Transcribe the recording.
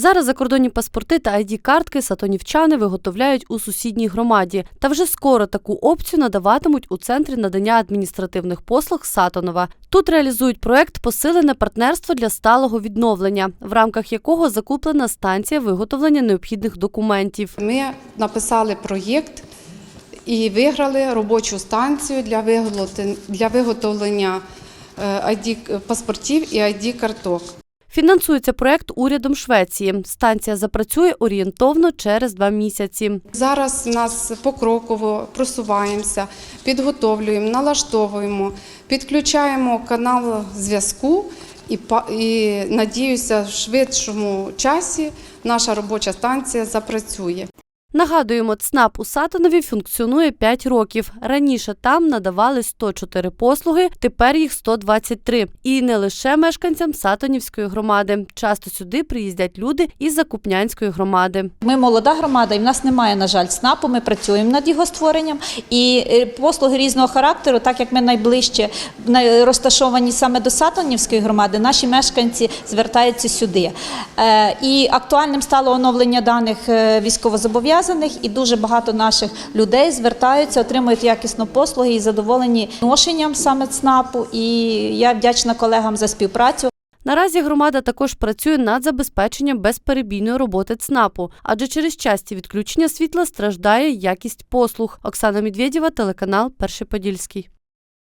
Зараз закордонні паспорти та id картки сатонівчани виготовляють у сусідній громаді. Та вже скоро таку опцію надаватимуть у центрі надання адміністративних послуг Сатонова. Тут реалізують проект Посилене партнерство для сталого відновлення, в рамках якого закуплена станція виготовлення необхідних документів. Ми написали проєкт і виграли робочу станцію для виготовлення, ID паспортів і ID карток. Фінансується проект урядом Швеції. Станція запрацює орієнтовно через два місяці. Зараз нас покроково просуваємося, підготовлюємо, налаштовуємо, підключаємо канал зв'язку і, і надіюся, в швидшому часі наша робоча станція запрацює. Нагадуємо, ЦНАП у Сатанові функціонує 5 років. Раніше там надавали 104 послуги, тепер їх 123. І не лише мешканцям Сатанівської громади. Часто сюди приїздять люди із Закупнянської громади. Ми молода громада, і в нас немає, на жаль, СНАПу. Ми працюємо над його створенням. І е, послуги різного характеру, так як ми найближче розташовані саме до Сатанівської громади, наші мешканці звертаються сюди. Е, І актуальним стало оновлення даних е, військовозобов'язаних, і дуже багато наших людей звертаються, отримують якісну послуги і задоволені ношенням саме ЦНАПу. І я вдячна колегам за співпрацю. Наразі громада також працює над забезпеченням безперебійної роботи ЦНАПу, адже через часті відключення світла страждає якість послуг. Оксана Медведєва, телеканал Перший Подільський.